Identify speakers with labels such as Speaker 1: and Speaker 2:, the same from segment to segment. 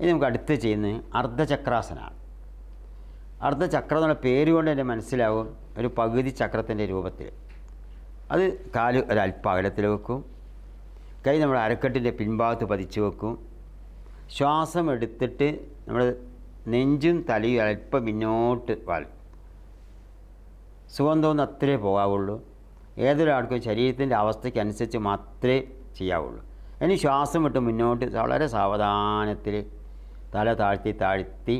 Speaker 1: ഇനി നമുക്ക് അടുത്ത് ചെയ്യുന്നത് അർദ്ധചക്രാസനമാണ് അർദ്ധചക്രം എന്നുള്ള പേര് കൊണ്ട് തന്നെ മനസ്സിലാവും ഒരു പകുതി ചക്രത്തിന്റെ രൂപത്തിൽ. അത് കാൽ ഒരല്പ അകലത്തിൽ വെക്കും. കൈ നമ്മൾ അരക്കെട്ടിന്റെ പിൻഭാഗത്ത് പതിച്ചു വെക്കും. ശ്വാസം എടുത്തിട്ട് നമ്മൾ നെഞ്ചും തലയും അല്പം മുന്നോട്ട് വാളും. സുഖം തോന്നുന്ന അത്രേ പോകാവുള്ളൂ. ഏതൊരാൾക്കും ശരീരത്തിന്റെ അവസ്ഥയ്ക്കനുസരിച്ച് മാത്രമേ ചെയ്യാവുള്ളൂ. ഇനി ശ്വാസം വിട്ട് മുന്നോട്ട് വളരെ സാവധാനത്തിൽ തല താഴ്ത്തി താഴ്ത്തി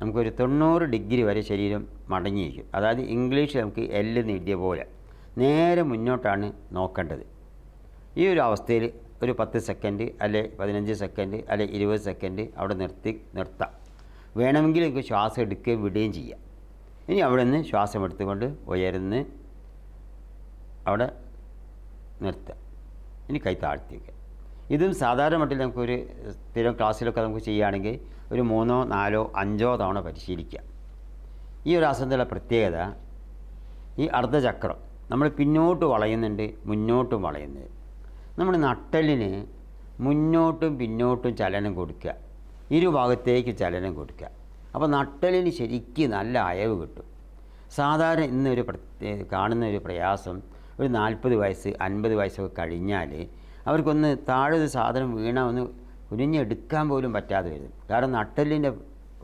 Speaker 1: നമുക്കൊരു തൊണ്ണൂറ് ഡിഗ്രി വരെ ശരീരം മടങ്ങിയിരിക്കും. അതായത് ഇംഗ്ലീഷ് നമുക്ക് എല്ല് നീട്ടിയ പോലെ. നേരെ മുന്നോട്ടാണ് നോക്കേണ്ടത്. ഈ ഒരു അവസ്ഥയിൽ ഒരു പത്ത് സെക്കൻഡ് അല്ലെ പതിനഞ്ച് സെക്കൻഡ് അല്ലെ ഇരുപത് സെക്കൻഡ് അവിടെ നിർത്തി നിർത്താം. വേണമെങ്കിൽ നമുക്ക് ശ്വാസം എടുക്കുകയും വിടുകയും ചെയ്യാം. ഇനി അവിടെ നിന്ന് ശ്വാസം എടുത്തുകൊണ്ട് ഉയർന്ന് അവിടെ നിർത്തുക ഇനി കൈ താഴ്ത്തി വയ്ക്കുക ഇതും സാധാരണ മട്ടിൽ നമുക്കൊരു സ്ഥിരം ക്ലാസ്സിലൊക്കെ നമുക്ക് ചെയ്യുകയാണെങ്കിൽ ഒരു മൂന്നോ നാലോ അഞ്ചോ തവണ പരിശീലിക്കാം ഈ ഒരു ആസനത്തിലുള്ള പ്രത്യേകത ഈ അർദ്ധചക്രം നമ്മൾ പിന്നോട്ട് വളയുന്നുണ്ട് മുന്നോട്ടും വളയുന്നുണ്ട് നമ്മൾ നട്ടലിന് മുന്നോട്ടും പിന്നോട്ടും ചലനം കൊടുക്കുക. ഇരുഭാഗത്തേക്ക് ചലനം കൊടുക്കുക. അപ്പോൾ നട്ടലിന് ശരിക്കും നല്ല അയവ് കിട്ടും. സാധാരണ ഇന്നൊരു പ്രത്യേക കാണുന്ന ഒരു പ്രയാസം ഒരു നാൽപ്പത് വയസ്സ് അൻപത് വയസ്സൊക്കെ കഴിഞ്ഞാൽ അവർക്കൊന്ന് താഴെ ഒരു സാധനം വീണ ഒന്ന് കുനിഞ്ഞെടുക്കാൻ പോലും പറ്റാതെ വരും കാരണം നട്ടലിന്റെ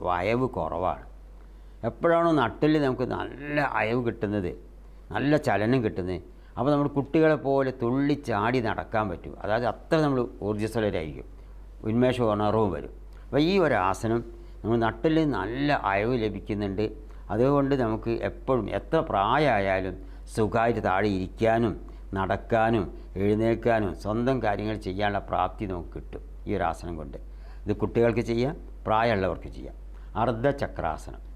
Speaker 1: വയവ് കുറവാണ്. എപ്പോഴാണോ നട്ടലിൽ നമുക്ക് നല്ല അയവ് കിട്ടുന്നത് നല്ല ചലനം കിട്ടുന്നത് അപ്പോൾ നമ്മൾ കുട്ടികളെ പോലെ തുള്ളി ചാടി നടക്കാൻ പറ്റും. അതായത് അത്ര നമ്മൾ ഊർജസ്വലരായിരിക്കും. ഉന്മേഷവും ഉണർവും വരും. അപ്പോൾ ഈ ഒരു ആസനം നമ്മൾ നട്ടലിൽ നല്ല അയവ് ലഭിക്കുന്നുണ്ട്. അതുകൊണ്ട് നമുക്ക് എപ്പോഴും എത്ര പ്രായമായാലും സുഖമായിട്ട് താഴെ ഇരിക്കാനും നടക്കാനും എഴുന്നേൽക്കാനും സ്വന്തം കാര്യങ്ങൾ ചെയ്യാനുള്ള പ്രാപ്തി നമുക്ക് കിട്ടും ഈ ഒരു ആസനം കൊണ്ട്. ഇത് കുട്ടികൾക്ക് ചെയ്യാം പ്രായമുള്ളവർക്ക് ചെയ്യാം. അർദ്ധചക്രാസനം.